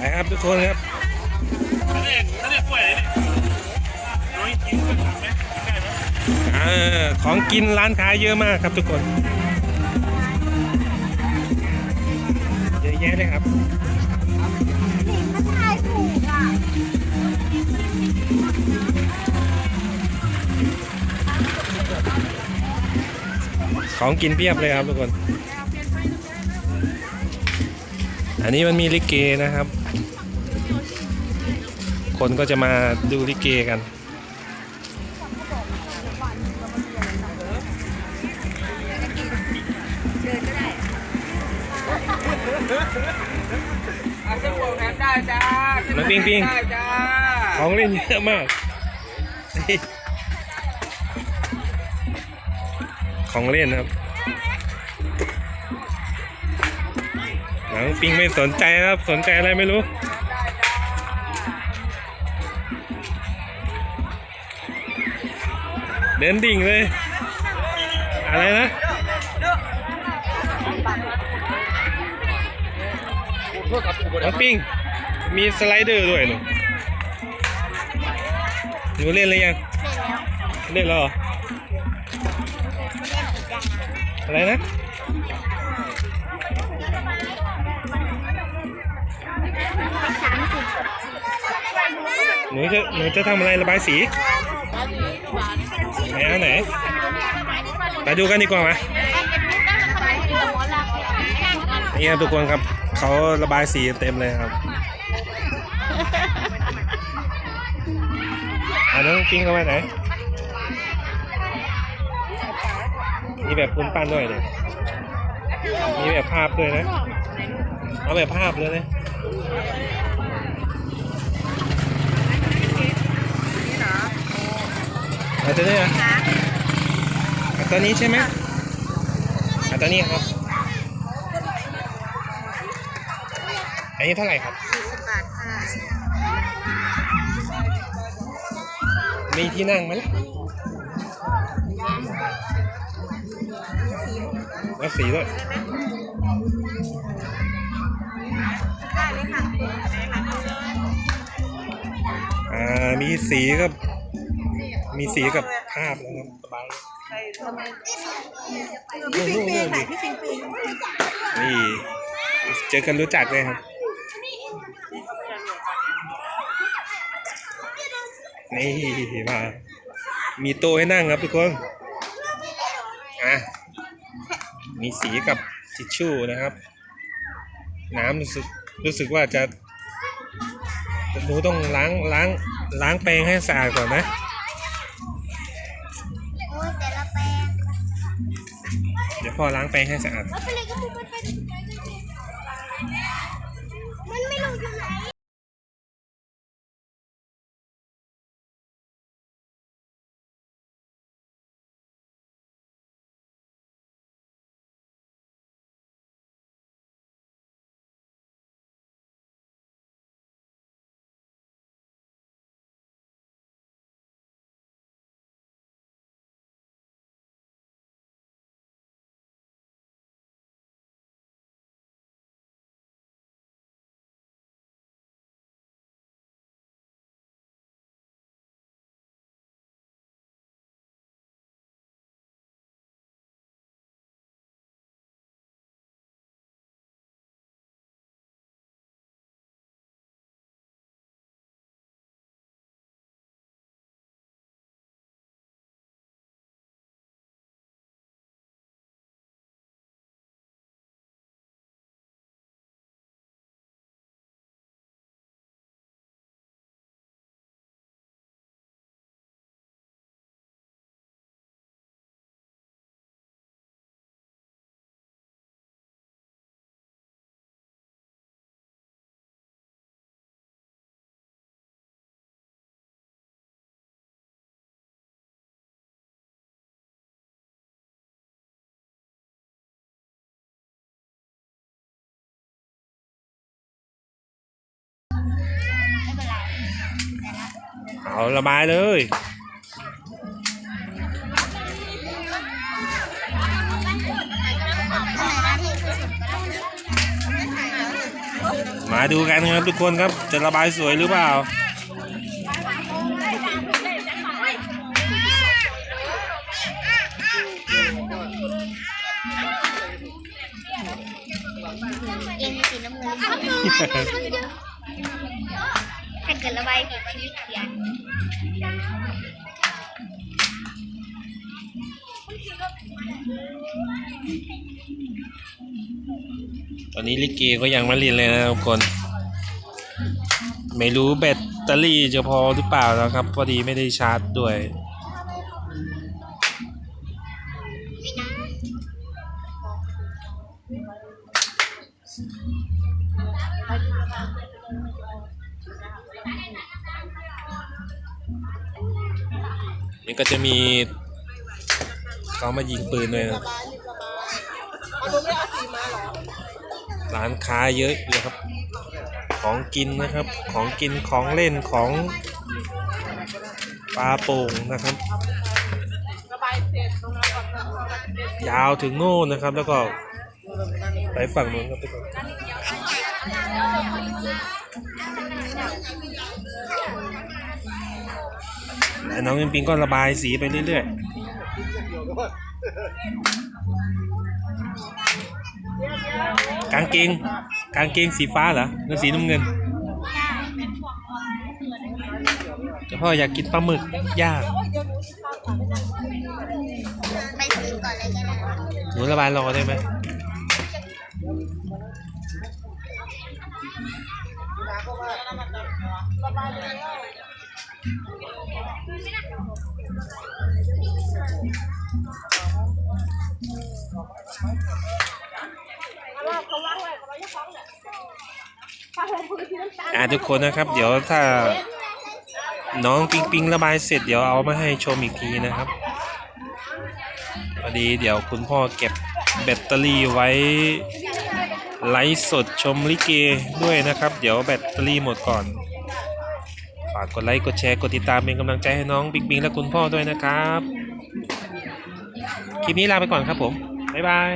ไปครับทุกคนครับอันนี้อันนี้กล้วยอะไรนี่น้อยทำไหมได้ไหมอ่าของกินร้านค้าเยอะมากครับทุกคนเยอะแยะเลยครับหนิงมันทายถูกอะของกินเพียบเลยครับทุกคน อันนี้มันมีลิเกนะครับ คนก็จะมาดูลิเกกัน อาเส้นโบนั้นได้จ้าน้องปิงปิงได้จ้าของเล่นเยอะมาก ของเล่นครับน้องปิงไม่สนใจนะครับ สนใจอะไรไม่รู้ เดินดิ่งเลย อะไรนะน้องปิ้ง มีสไลเดอร์ด้วยหนูหนูเล่นเลยยัง เล่นแล้วเหรอ อะไรนะสามสิบหนูจะหนูจะทำอะไรระบายสี ไหนอันไหนไปดูกันดีกว่าไหมนี่ครับทุกคนครับเขาระบายสีเต็มเลยครับอ่าน้องปิ้งเข้าไปไหนมีแบบปูนปั้นด้วยเนี่ยมีแบบภาพด้วยนะ เอาแบบภาพเลยนะ เอาตัวนี้นะเอาตัวนี้ใช่ไหมเอาตัวนี้ครับ อันนี้เท่าไหร่ครับสิบบาทค่ะมีที่นั่งไหมแล้วสีด้วยได้เลยค่ะอ่ามีสีกับ มีสีกับภาพนะครับสบายพี่ปิงปิงไหนพี่ปิงปิงนี่เจอกันรู้จักเลยครับ นี่มา มีโต๊ะให้นั่งครับทุกคนอะมีสีกับทิชชู่นะครับ น้ำรู้สึกรู้สึกว่าจะหนูต้องล้างล้างล้างแปรงให้สะอาดก่อนนะ พ่อล้างแปรงให้สะอาด แล้วไปเลยก็มันไป เอาระบายเลยมาดูกันครับทุกคนครับจะระบายสวยหรือเปล่า เองสีน้ำเงินถ้าเกิดระบายผิดชีวิตเสีย ตอนนี้ลิเกก็ยังไม่เรียนเลยนะทุกคน ไม่รู้แบตเตอรี่จะพอหรือเปล่านะครับ พอดีไม่ได้ชาร์จด้วยนี่ก็จะมี เขามายิงปืนด้วยนะร้านค้าเยอะเลยครับ ของกินนะครับ ของกินของเล่นของปลาโป่งนะครับ ยาวถึงโน่นนะครับ แล้วก็ไปฝั่งนู้นครับทุกคนและน้องปิงปิงก็ระบายสีไปเรื่อยๆ กางเกงกางเกงสีฟ้าเหรอหรือสีน้ำเงินแต่พ่ออยากกินปลาหมึกย่างไปซื้อก่อนเลยก็ได้หนูระบายรอได้ไหม อ่าทุกคนนะครับ เดี๋ยวถ้าน้องปิงปิงระบายเสร็จเดี๋ยวเอามาให้ชมอีกทีนะครับพอดีเดี๋ยวคุณพ่อเก็บแบตเตอรี่ไว้ไลฟ์สดชมลิเกด้วยนะครับ เดี๋ยวแบตเตอรี่หมดก่อน ฝากกดไลค์กดแชร์กดติดตามเป็นกำลังใจให้น้องปิงปิงและคุณพ่อด้วยนะครับ คลิปนี้ลาไปก่อนครับผม บ๊ายบาย